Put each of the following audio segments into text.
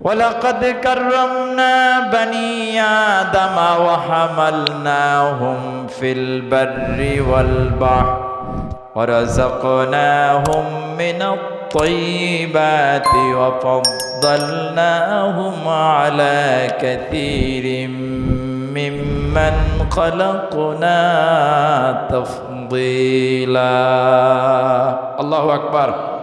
ولقد كرمنا بني آدم وحملناهم في البر والبحر ورزقناهم من الطيبات وفضلناهم على كثير ممن خلقنا تفضيلا. الله أكبر.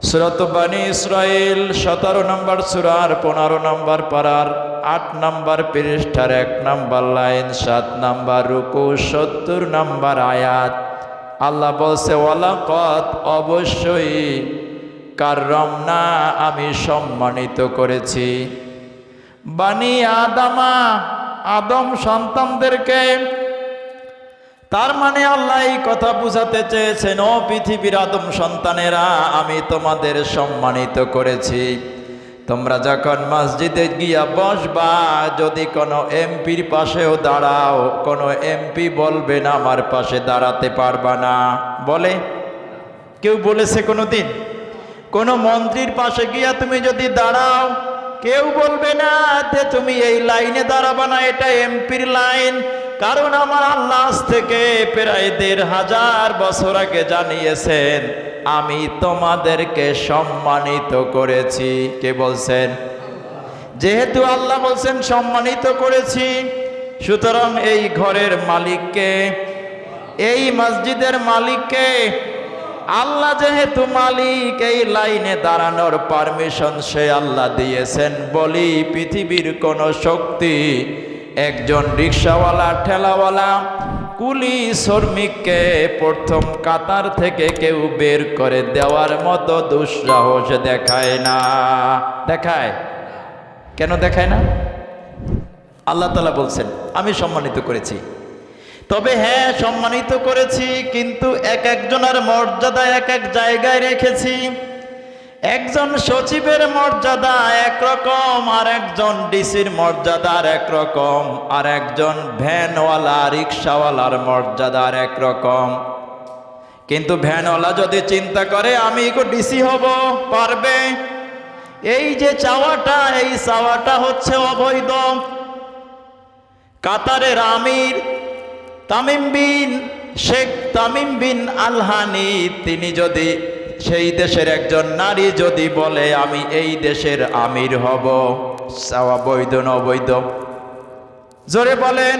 সুরত বানী ইসরায়েল সতেরো নম্বর সুরার, পনেরো নম্বর পাড়ার আট নম্বর পৃষ্ঠার, এক নম্বর লাইন, সাত নম্বর রুকু, সত্তর নম্বর আয়াত। আল্লাহ বলছে ওয়ালাকত অবশ্যই কাররম না আমি সম্মানিত করেছি। বানি আদামা, আদম সন্তানদেরকে তার মানে আল্লাহ এই কথা বুঝাতে চেয়েছেন, ও পৃথিবীর আদম সন্তানেরা, আমি তোমাদের সম্মানিত করেছি। তোমরা যখন মসজিদে গিয়া বসবা, যদি কোনো এমপির পাশেও দাঁড়াও, কোনো এমপি বলবে না, আমার পাশে দাঁড়াতে পারবা না। বলে। কেউ বলেছে কোনো দিন কোনো মন্ত্রীর পাশে গিয়া তুমি যদি দাঁড়াও, কেউ বলবে না তুমি এই লাইনে দাঁড়াবা না, এটা এমপির লাইন। কারণ আমার আল্লাহ থেকে প্রায় দেড় হাজার বছর আগে জানিয়েছেন, আমি তোমাদেরকে সম্মানিত করেছি। কে বলছেন? যেহেতু আল্লাহ বলছেন, সম্মানিত করেছি, সুতরাং এই ঘরের মালিককে, এই মসজিদের মালিককে, আল্লাহ যেহেতু মালিক, এই লাইনে দাঁড়ানোর পারমিশন সে আল্লাহ দিয়েছেন। বলি, পৃথিবীর কোনো শক্তি একজন রিক্সাওয়ালা, ঠেলাওয়ালা, কুলি শ্রমিককে প্রথম কাতার থেকে কেউ বের করে দেওয়ার মতো দুঃসাহস দেখায় না। দেখায়? কেন দেখায় না? আল্লাহ তালা বলছেন, আমি সম্মানিত করেছি। তবে হ্যাঁ সম্মানিত করেছি, কিন্তু এক একজনের মর্যাদা এক এক জায়গায় রেখেছি। একজন সচিবের মর্যাদা একরকম আর একজন ডিসির মর্যাদা একরকম আর একজন ভ্যানওয়ালা, রিক্সাওয়ালার মর্যাদা একরকম কিন্তু ভ্যানওয়ালা যদি চিন্তা করে, আমি ডিসি হব? পারবে? এই যে চাওয়াটা, এই চাওয়াটা হচ্ছে অবৈধ। কাতারের আমির তামিম বিন শেখ তামিম বিন আলহানি, তিনি যদি সেই দেশের একজন নারী যদি বলে, আমি এই দেশের আমির হব। চাওয়া বৈধ না জোরে বলেন।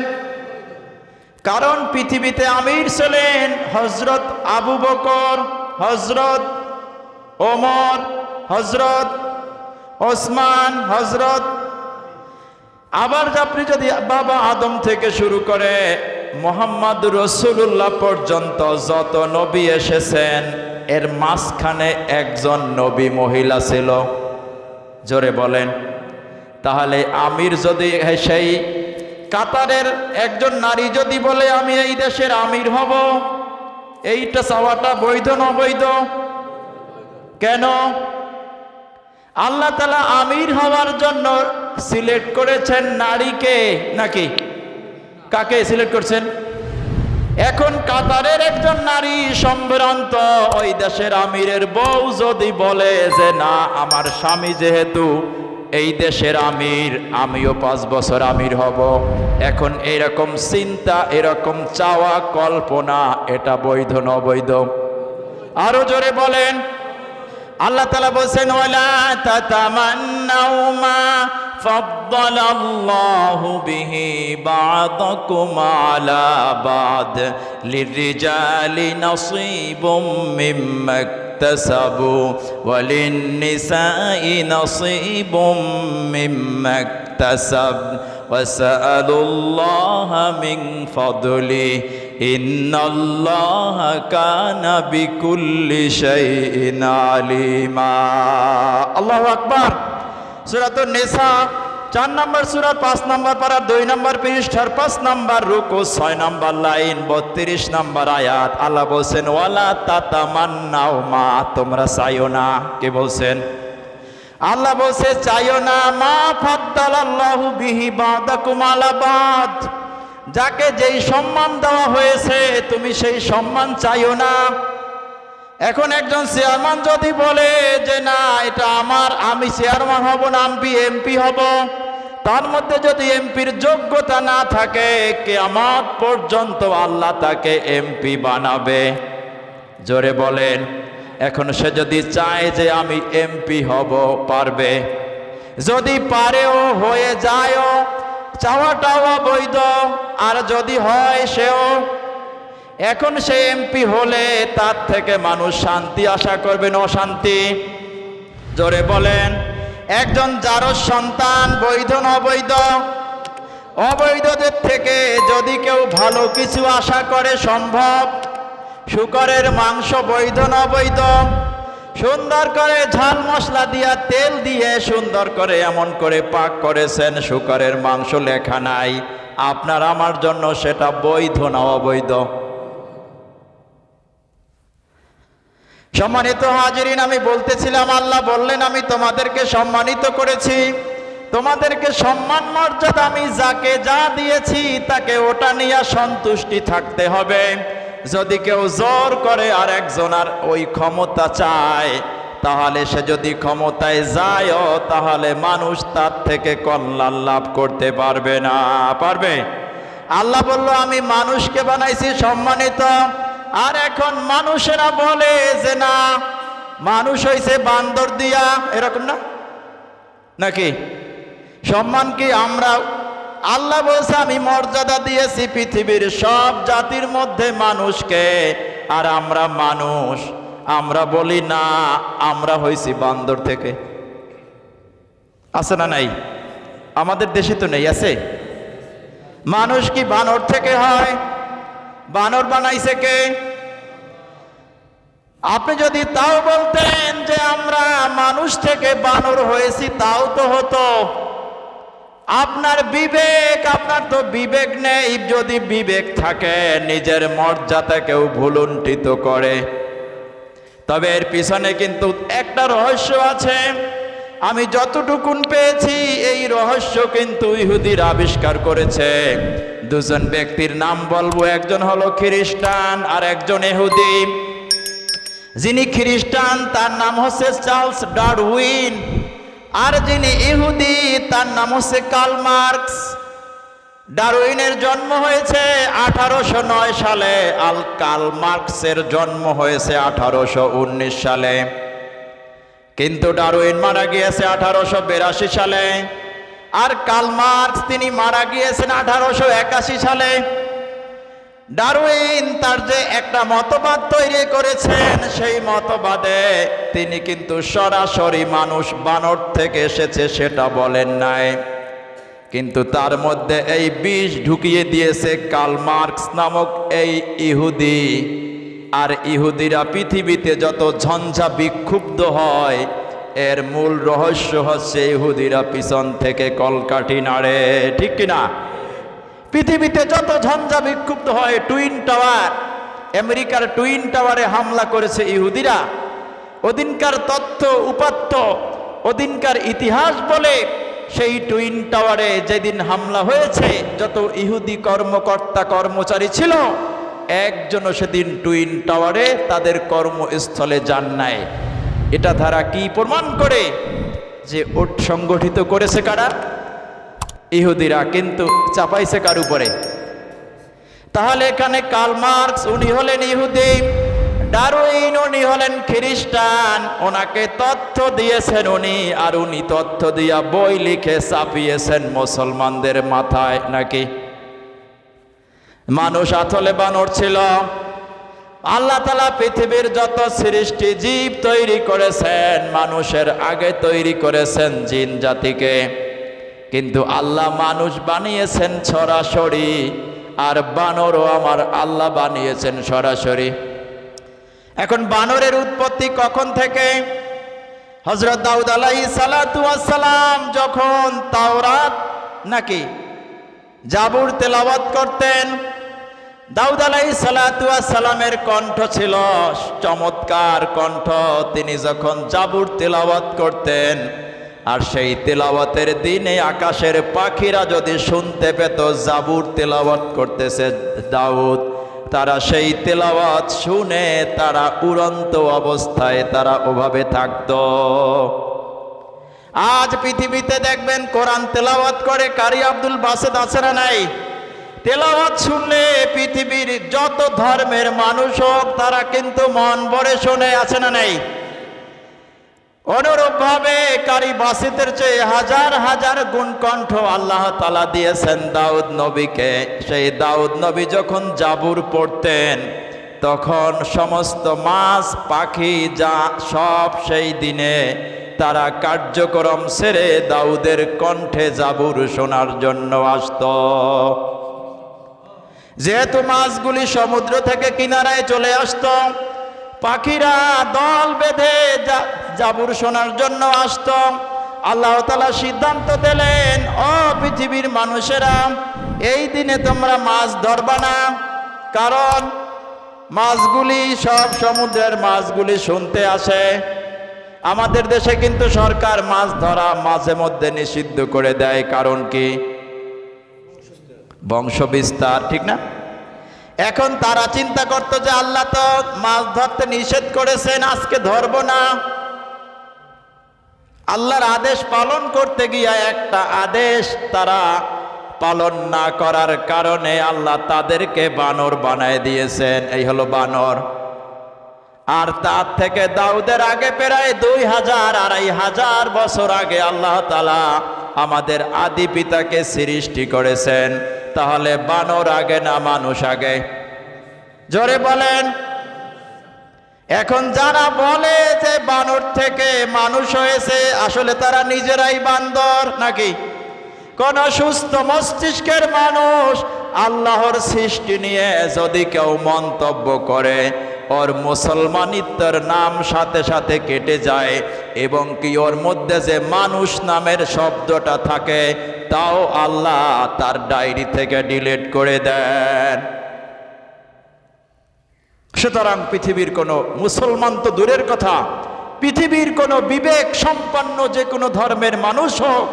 কারণ পৃথিবীতে আমির ছিলেন হজরত আবু বকর হজরত ওমর হজরত ওসমান হজরত আবার আপনি যদি বাবা আদম থেকে শুরু করে মোহাম্মদ রসুল্লাহ পর্যন্ত যত নবী এসেছেন এর মাঝখানে একজন নবী মহিলা ছিল। জোরে বলেন। তাহলে আমির যদি সেই কাতারের একজন নারী যদি বলে, আমি এই দেশের আমির হব, এইটা চাওয়াটা বৈধ না অবৈধ? কেন? আল্লাহ তালা আমির হওয়ার জন্য সিলেক্ট করেছেন নারীকে, নাকি? কাকে সিলেক্ট করছেন? এখন কাতারের একজন নারী সম্ভ্রান্ত, ওই দেশের আমিরের বউ যদি বলে যে, না, আমার স্বামী যেহেতু এই দেশের আমির, আমিও পাঁচ বছর আমির হব। এখন এরকম চিন্তা, এরকম চাওয়া, কল্পনা, এটা বৈধ ন বৈধ আরও জোরে বলেন। আল্লাহ তালা বলছেন ওলা তাতামান্নাউ মা فضل الله به بعضكم على بعض للرجال نصيب مما اكتسبوا وللنساء نصيب مما اكتسب. وسألوا الله من فضله. إن الله كان بكل شيء عليما. الله أكبر. সুরাত নেশা চার নম্বর সুরাত পাঁচ নম্বর পাড়ার দুই নম্বর পৃষ্ঠার পাঁচ নম্বর রুকু, ছয় নম্বর লাইন, বত্রিশ নম্বর আয়াত। আল্লাহ বলছেন, ওয়ালা তাতা মান্নাও মা তোমরা চাইও না। কে বলছেন? আল্লাহ বলছে, চাইও না, মা ফাদ্দাল আল্লাহু বিহি বাদাকুম আলা বাদ। যাকে যেই সম্মান দেওয়া হয়েছে, তুমি সেই সম্মান চাইও না। এখন একজন চেয়ারম্যান যদি বলে যে, না, এটা আমার, আমি চেয়ারম্যান হব না, আমি এমপি হব। তার মধ্যে যদি এমপির যোগ্যতা না থাকে, কেয়ামত পর্যন্ত আল্লাহ তাকে এমপি বানাবে। জোরে বলেন, এখন সে যদি চায় যে, আমি এমপি হব পারবে। যদি পারেও, হয়ে যায়ও, চাওয়াটাও বৈধ আর যদি হয়, সেও এখন সে এমপি হলে তার থেকে মানুষ শান্তি আশা করবেন অশান্তি? জোরে বলেন, একজন যারও সন্তান বৈধ অবৈধ? অবৈধদের থেকে যদি কেউ ভালো কিছু আশা করে সম্ভব, শুকরের মাংস বৈধ অবৈধ? সুন্দর করে ঝাল মশলা দিয়া তেল দিয়ে সুন্দর করে এমন করে পাক করেছেন, শুকরের মাংস লেখা নাই। আপনার, আমার জন্য সেটা বৈধ, না অবৈধ? সম্মানিত হাজিরিন, আমি বলতেছিলাম, আল্লাহ বললেন, আমি তোমাদেরকে সম্মানিত করেছি। তোমাদেরকে সম্মান, মর্যাদা আমি যাকে যা দিয়েছি, তাকে ওটা নিয়ে সন্তুষ্টি থাকতে হবে। যদি কেউ জোর করে আর একজন আর ওই ক্ষমতা চায়, তাহলে সে যদি ক্ষমতায় যায়ও, তাহলে মানুষ তার থেকে কল্যাণ লাভ করতে পারবে না। পারবে? আল্লাহ বলল, আমি মানুষকে বানাইছি সম্মানিত। আর এখন মানুষেরা বলে যে না, মানুষ হয়েছে বান্দর দিয়া, এরকম না? নাকি? সম্মান কি আমরা? আল্লাহ বলছে, আমি মর্যাদা দিয়েছি পৃথিবীর সব জাতির মধ্যে মানুষকে, আর আমরা মানুষ। আমরা বলি না, আমরা হইছি বান্দর থেকে। আছে না নাই? আমাদের দেশে তো নেই, আছে। মানুষ কি বানর থেকে হয়? বানর বানাইছে কে? আপনি যদি তাও বলতেন যে আমরা মানুষ থেকে বানর হয়েছি, তাও তো হতো। আপনার বিবেক, আপনার তো বিবেক নেই। যদি বিবেক থাকে, নিজের মর্যাদা কেউ ভুলুণ্ঠিত করে। তবে এর পিছনে কিন্তু একটা রহস্য আছে। আমি যতটুকুন পেয়েছি, এই রহস্য কিন্তু ইহুদির আবিষ্কার করেছে। দুজন ব্যক্তির নাম বলব, একজন হলো খ্রিস্টান আর একজন এহুদি। যিনি খ্রিস্টান, তার নাম হচ্ছে চার্লস ডারউইন। আর যিনি ইহুদি তার নাম হচ্ছে কার্ল মার্কস। ডারউইনের জন্ম হয়েছে আঠারোশো নয় সালে। আল কার্ল মার্কসের জন্ম হয়েছে আঠারোশো উনিশ সালে। কিন্তু ডারউইন মারা গিয়েছে আঠারোশো বিরাশি সালে। আর কার্ল মার্কস তিনি মারা গিয়েছেন আঠারোশো একাশি সালে। ডারউইন তার যে একটা মতবাদ তৈরি করেছেন, সেই মতবাদে তিনি কিন্তু সরাসরি মানুষ বানর থেকে এসেছে সেটা বলেন নাই। কিন্তু তার মধ্যে এই বিষ ঢুকিয়ে দিয়েছে কাল মার্কস নামক এই ইহুদি। আর ইহুদিরা পৃথিবীতে যত ঝঞ্ঝা বিক্ষুব্ধ হয় এর মূল রহস্য হচ্ছে ইহুদিরা পিছন থেকে কলকাঠি নাড়ে, ঠিক কিনা পৃথিবীতে যত ঝঞ্ঝা বিক্ষুব্ধ হয়, টুইন টাওয়ার, আমেরিকার টুইন টাওয়ারে হামলা করেছে ইহুদিরা। ওদিনকার তথ্য উপাত্ত, ওদিনকার ইতিহাস বলে সেই টুইন টাওয়ারে যেদিন হামলা হয়েছে, যত ইহুদি কর্মকর্তা কর্মচারী ছিল, একজনও সেদিন টুইন টাওয়ারে তাদের কর্মস্থলে যান নাই। এটা ধারা কি প্রমাণ করে যে ওট সংগঠিত করেছে কারা? ইহুদিরা, কিন্তু চাপাইছে কার উপরে? তাহলে এখানে কার্ল মার্কস, উনি হলেন ইহুদি, ডারউইন, উনি হলেন খ্রিস্টান, ওনাকে তথ্য দিয়েছেন উনি, আর উনি তথ্য দিয়া বই লিখে চাপিয়েছেন মুসলমানদের মাথায়, নাকি? মানুষ আথলে বানর ছিল। আল্লাহ তালা পৃথিবীর যত সৃষ্টি জীব তৈরি করেছেন, মানুষের আগে তৈরি করেছেন জিন জাতিকে। কিন্তু আল্লাহ মানুষ বানিয়েছেন সরাসরি, আর বানরও আমার আল্লাহ বানিয়েছেন সরাসরি। এখন বানরের উৎপত্তি কখন থেকে? হজরত দাউদ আলাই সালাম যখন তাওরাত নাকি জাবুর তেলাওয়াত করতেন দাউদ আলাই সালামের কণ্ঠ ছিল চমৎকার কণ্ঠ। তিনি যখন জাবুর তেলাওয়াত করতেন, আর সেই তেলাওয়াতের দিনে আকাশের পাখিরা যদি শুনতে পেত জাবুর তেলাওয়াত করতেছে দাউদ, তারা সেই তেলাওয়াত শুনে তারা উড়ন্ত অবস্থায় তারা ওভাবে থাকত। আজ পৃথিবীতে দেখবেন কোরআন তেলাওয়াত করে কারি আব্দুল বাসেদ আছে না নাই? তেলাওয়াত শুনলে পৃথিবীর যত ধর্মের মানুষ হোক, তারা কিন্তু মন ভরে শোনে, আছে না নাই? অনুরূপভাবে কারি বাসিতের চেয়ে হাজার হাজার গুণ কণ্ঠ আল্লাহ তালা দিয়েছেন দাউদ নবীকে। সেই দাউদ নবী যখন জাবুর পড়তেন, তখন সমস্ত মাছ, পাখি, যা সব সেই দিনে তারা কার্যক্রম সেরে দাউদের কণ্ঠে জাবুর শোনার জন্য আসত। যেহেতু মাছগুলি সমুদ্র থেকে কিনারায় চলে আসত, পাখিরা দল বেঁধে জাবুর শোনার জন্য আসত। আল্লাহ তালা সিদ্ধান্ত দিলেন, ও পৃথিবীর মানুষেরা, এই দিনে তোমরা মাছ ধরবা না, কারণ মাছগুলি সব সমুদ্রের মাছগুলি শুনতে আসে। আমাদের দেশে কিন্তু সরকার মাছ ধরা মাঝে মধ্যে নিষিদ্ধ করে দেয়, কারণ কি? বংশ বিস্তার ঠিক না? এখন তারা চিন্তা করতো যে আল্লাহ তো মাছ ধরতে নিষেধ করেছেন, আজকে ধরবো না। আল্লাহর আদেশ পালন করতে গিয়ে একটা আদেশ তারা পালন না করার কারণে আল্লাহ তাদেরকে বানর বানায় দিয়েছেন। এই হলো বানর। আর তার থেকে দাউদের আগে প্রায় দুই হাজার, আড়াই হাজার বছর আগে আল্লাহ তালা আমাদের আদি পিতাকে সৃষ্টি করেছেন। তাহলে বানর আগে না মানুষ আগে? জোরে বলেন। এখন যারা বলে যে বানর থেকে মানুষ হয়েছে, আসলে তারা নিজেরাই বান্দর নাকি? কোন সুস্থ মস্তিষ্কের মানুষ আল্লাহর সৃষ্টি নিয়ে যদি কেউ মন্তব্য করে, ওর মুসলমানিত্বর নাম সাথে সাথে কেটে যায়, এবং কি ওর মধ্যে যে মানুষ নামের শব্দটা থাকে তাও আল্লাহ তার ডায়েরি থেকে ডিলিট করে দেন। সুতরাং পৃথিবীর কোনো মুসলমান তো দূরের কথা। পৃথিবীর কোনো বিবেক সম্পন্ন যে কোনো ধর্মের মানুষ হোক,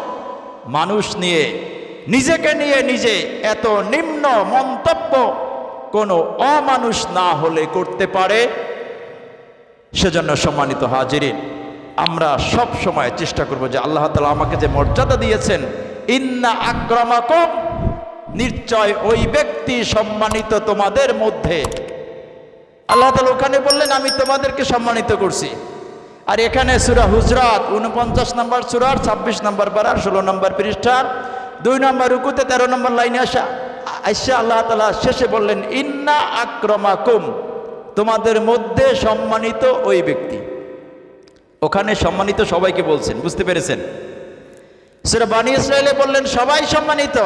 মানুষ নিয়ে, নিজেকে নিয়ে নিজে এত নিম্ন মন্তব্য কোনো অমানুষ না হলে করতে পারে, সেজন্য সম্মানিত হাজিরিন, আমরা সব সময় চেষ্টা করব যে আল্লাহ তালা আমাকে যে মর্যাদা দিয়েছেন ইন্না আক্রমাকম, নিশ্চয় ওই ব্যক্তি সম্মানিত তোমাদের মধ্যে। আল্লাহ তালা ওখানে বললেন, আমি তোমাদেরকে সম্মানিত করছি। আর এখানে সুরা হুজরাত উনপঞ্চাশ নম্বর সুরার, ছাব্বিশ নম্বর বারার, ষোলো নম্বর পৃষ্ঠার, দুই নম্বর রুকুতে তেরো নম্বর লাইনে আসা, আইসা আল্লাহ তালা শেষে বললেন, ইন্না আক্রমাকুম, তোমাদের মধ্যে সম্মানিত ওই ব্যক্তি। ওখানে সম্মানিত সবাইকে বলছেন, বুঝতে পেরেছেন? সেটা বানি ইসরায়েলে বললেন, সবাই সম্মানিত।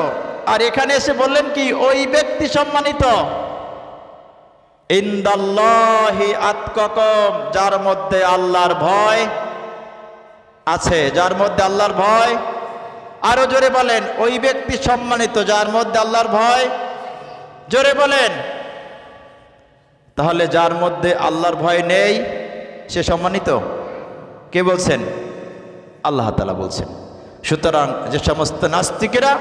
আর এখানে এসে বললেন কি, ওই ব্যক্তি সম্মানিত। ইন্দাল্লাহি আতকম যার মধ্যে আল্লাহর ভয় আছে, যার মধ্যে আল্লাহর ভয়। আরও জোরে বলেন, ওই ব্যক্তি সম্মানিত, যার মধ্যে আল্লাহর ভয়। জোরে বলেন। তাহলে যার মধ্যে আল্লাহর ভয় নেই, সে সম্মানিত? কে বলছেন? আল্লাহ তালা বলছেন। সুতরাং যে সমস্ত নাস্তিকেরা,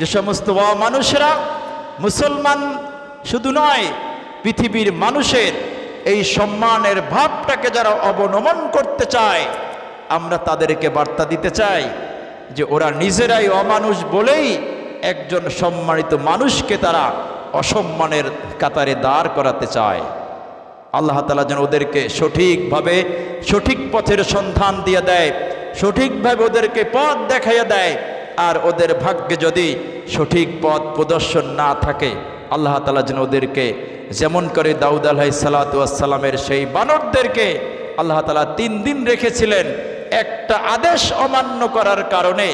যে সমস্ত মানুষেরা মুসলমান শুধু নয়, পৃথিবীর মানুষের এই সম্মানের ভাবটাকে যারা অবনমন করতে চায়, আমরা তাদেরকে বার্তা দিতে চাই যে ওরা নিজেরাই অমানুষ বলেই একজন সম্মানিত মানুষকে তারা অসম্মানের কাতারে দাঁড় করাতে চায়। আল্লাহ তালা যেন ওদেরকে সঠিকভাবে সঠিক পথের সন্ধান দিয়ে দেয়। সঠিকভাবে ওদেরকে পথ দেখাইয়া দেয়। আর ওদের ভাগ্যে যদি সঠিক পথ প্রদর্শন না থাকে, আল্লাহ তালা যেন ওদেরকে যেমন করে দাউদ আলাহি সালাতামের সেই বানরদেরকে আল্লাহ তালা তিন দিন রেখেছিলেন একটা আদেশ অমান্য করার কারণে।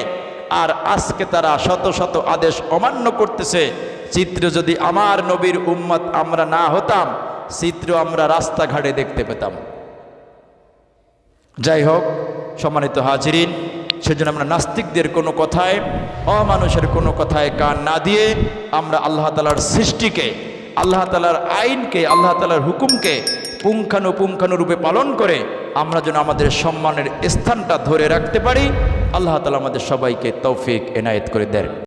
আর আজকে তারা শত শত আদেশ অমান্য করতেছে। চিত্র যদি আমার নবীর উম্মত আমরা না হতাম, চিত্র আমরা রাস্তাঘাটে দেখতে পেতাম। যাই হোক সম্মানিত হাজিরিন, সেজন্য আমরা নাস্তিকদের কোনো কথায়, অমানুষের কোনো কথায় কান না দিয়ে আমরা আল্লাহ তালার সৃষ্টিকে, আল্লাহ তালার আইনকে, আল্লাহ তালার হুকুমকে পুঙ্খানুপুঙ্খানু রূপে পালন করে আমরা যেন আমাদের সম্মানের স্থানটা ধরে রাখতে পারি। আল্লাহ তালা আমাদের সবাইকে তৌফিক এনায়েত করে দেন।